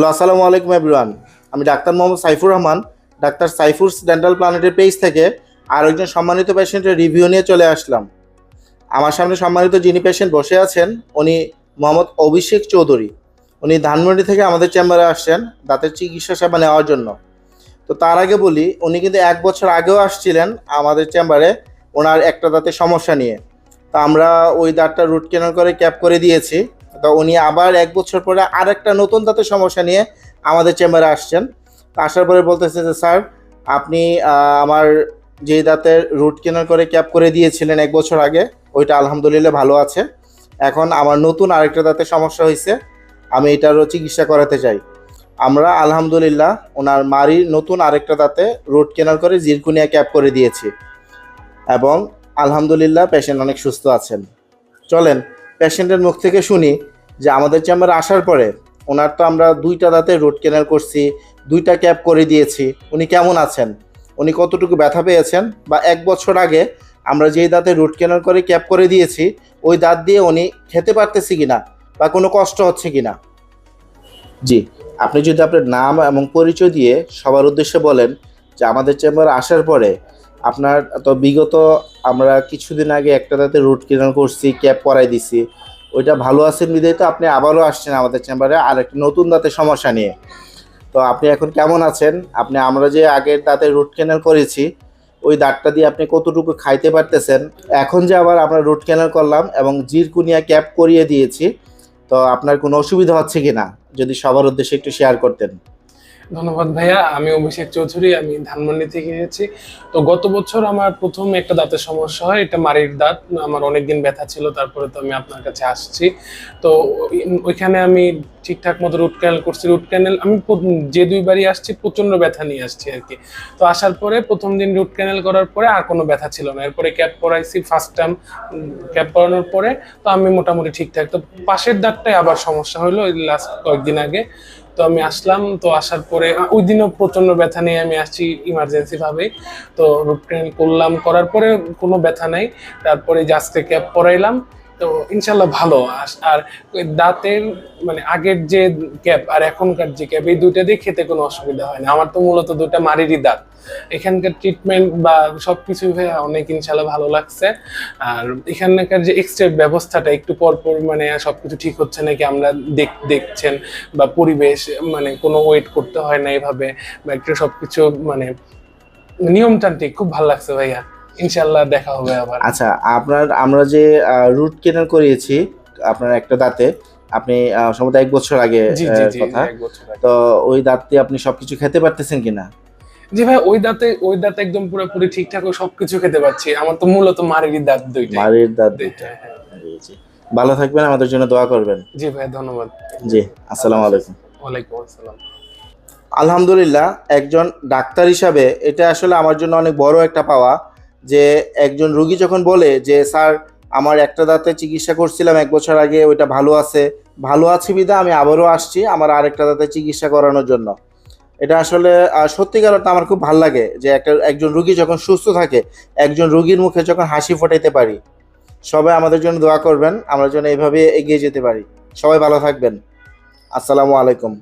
Hello আসসালামু আলাইকুম everyone আমি doctor Mohammad Saifur Rahman, doctor Saifur's dental প্ল্যানেটের page থেকে আর একজন সম্মানিত পেশেন্টের রিভিউ নিয়ে চলে আসলাম। আমার সামনে সম্মানিত যিনি পেশেন্ট বসে আছেন, উনি মোহাম্মদ অভিষেক চৌধুরী। উনি ধানমন্ডি থেকে আমাদের চেম্বারে আসছেন, দাঁতের চিকিৎসা সেবা নেওয়ার জন্য। তো তার আগে বলি, উনি কিন্তু এক বছর আগেও আসছিলেন আমাদের চেম্বারে ওনার একটা দাঁতের সমস্যা নিয়ে। তা আমরা ওই দাঁতটা রুট কেনাল করে ক্যাপ করে দিয়েছি। তো উনি আবার এক বছর পরে আরেকটা নতুন দাঁতের সমস্যা নিয়ে আমাদের চেম্বারে আসছেন। আসার পরে বলতেছে যে, স্যার, আপনি আমার যে দাঁতের রুট কেনার করে ক্যাপ করে দিয়েছিলেন এক বছর আগে, ওইটা আলহামদুলিল্লাহ ভালো আছে। এখন আমার নতুন আরেকটা দাঁতের সমস্যা হয়েছে আমি এটারও চিকিৎসা করাতে চাই। আমরা আলহামদুলিল্লাহ ওনার মারির নতুন আরেকটা দাঁতে রুট কেনার করে জিরকুনিয়া ক্যাপ করে দিয়েছি। এবং আলহামদুলিল্লাহ পেশেন্ট অনেক সুস্থ আছেন। চলেন পেশেন্টের মুখ থেকে শুনি যে আমাদের চেম্বারে আসার পরে ওনার তো আমরা দুইটা দাঁতে রুট কেনাল করছি, দুইটা ক্যাপ করে দিয়েছি, উনি কেমন আছেন? উনি কতটুকু ব্যথা পেয়েছেন? বা এক বছর আগে আমরা যেই দাঁতে রুট কেনাল করে ক্যাপ করে দিয়েছি, ওই দাঁত দিয়ে উনি খেতে পারতেছি কিনা বা কোনো কষ্ট হচ্ছে কিনা? জি, আপনি যদি আপনার নাম এবং পরিচয় দিয়ে সবার উদ্দেশ্যে বলেন যে আমাদের চেম্বারে আসার পরে আপনার, তো বিগত আমরা কিছুদিন আগে একটা দাঁতে রুট কেনাল করছি ক্যাপ করাই দিছি। ওইটা ভালো আছেন বিদায় তো আপনি আবারও আসছেন আমাদের চেম্বারে আর একটা নতুন দাঁতের সমস্যা নিয়ে। তো আপনি এখন কেমন আছেন? আপনি, আমরা যে আগের দাঁতে রুট কেনাল করেছি, ওই দাঁতটা দিয়ে আপনি কতটুকু খাইতে পারতেছেন? এখন যে আবার আমরা রুট কেনাল করলাম এবং জিরকুনিয়া ক্যাপ করিয়ে দিয়েছি, তো আপনার কোনো অসুবিধা হচ্ছে কি না যদি সবার উদ্দেশ্যে একটু শেয়ার করতেন। ধন্যবাদ ভাইয়া। আমি অভিষেক চৌধুরী, আমি ধানমন্ডি থেকে এসেছি। তো গত বছর আমার প্রথম একটা দাঁতের সমস্যা হয়, এটা মারির দাঁত। আমার অনেকদিন ব্যথা ছিল, তারপরে তো আমি আপনার কাছে আসছি। তো ওই- ওইখানে আমি ঠিকঠাক মতো রুট ক্যানেল করছি, রুট ক্যানেল আমি যে দুইবারই আসছি প্রচণ্ড ব্যথা নিয়ে আসছি আর কি। তো আসার পরে প্রথম দিন রুট ক্যানেল করার পরে আর কোনো ব্যথা ছিল না। এরপরে ক্যাপ পরাইছি ফার্স্ট টাইম ক্যাপ পরানোর পরে। তো আমি মোটামুটি ঠিকঠাক। তো পাশের দাঁতটাই আবার সমস্যা হলো লাস্ট কয়েকদিন আগে। তো আমি আসলাম, তো আসার পরে ওই দিনও প্রচণ্ড ব্যথা নিয়ে আমি আসছি ইমার্জেন্সিভাবে তো রুট করলাম, করার পরে কোনো ব্যথা নাই। তারপরে জাস্টে ক্যাব পরাইলাম। তো ইনশাল্লাহ ভালো। আর দাঁতের মানে আগের যে ক্যাপ আর এখনকার যে ক্যাপ এই দুইটা দিয়ে খেতে কোনো অসুবিধা হয় না। আমার তো মূলত দুইটা মারিরই দাঁত। এখানকার ট্রিটমেন্ট বা সবকিছু অনেক ইনশাল্লাহ ভালো লাগছে। আর এখানকার যে এক্সট্রা ব্যবস্থাটা, একটু পরপর পর মানে সবকিছু ঠিক হচ্ছে নাকি আমরা দেখ দেখছেন বা পরিবেশ মানে কোনো ওয়েট করতে হয় না এভাবে, বা একটু সবকিছু মানে নিয়মতান্ত্রিক, খুব ভালো লাগছে ভাইয়া। ইনশাল্লাহ দেখা হবে আবার। আচ্ছা আপনার আমরা যে রুট কেনাল করিয়েছি আপনার একটা দাঁতে আপনি সম্ভবত এক বছর আগে কথা। তো ওই দাঁত দিয়ে আপনি সবকিছু খেতে পারতেছেন কিনা? জি ভাই ওই দাঁতে ওই দাঁতে একদম পুরোপুরি ঠিকঠাক ও সবকিছু খেতে পাচ্ছি আমার তো মূলত মারেরই দাঁত দুইটা মারির দাঁত দুইটা হ্যাঁ। ভালো থাকবেন আমাদের জন্য দোয়া করবেন। জি ভাই ধন্যবাদ। জি আসসালামু আলাইকুম। ওয়ালাইকুম আসসালাম। আলহামদুলিল্লাহ একজন ডাক্তার হিসাবে এটা আসলে আমার জন্য অনেক বড় একটা পাওয়া। যে একজন রুগী যখন বলে যে, স্যার, আমার একটা দাঁতে চিকিৎসা করছিলাম এক বছর আগে, ওইটা ভালো আছে। ভালো আছে বিধা আমি আবারও আসছি আমার আরেকটা দাঁতে চিকিৎসা করানোর জন্য। এটা আসলে সত্যিকার অর্থে আমার খুব ভালো লাগে যে, একটা, একজন রুগী যখন সুস্থ থাকে, একজন রুগীর মুখে যখন হাসি ফোটাইতে পারি, সবাই আমাদের জন্য দোয়া করবেন, আমরা যেন এইভাবে এগিয়ে যেতে পারি। সবাই ভালো থাকবেন। আসসালামু আলাইকুম।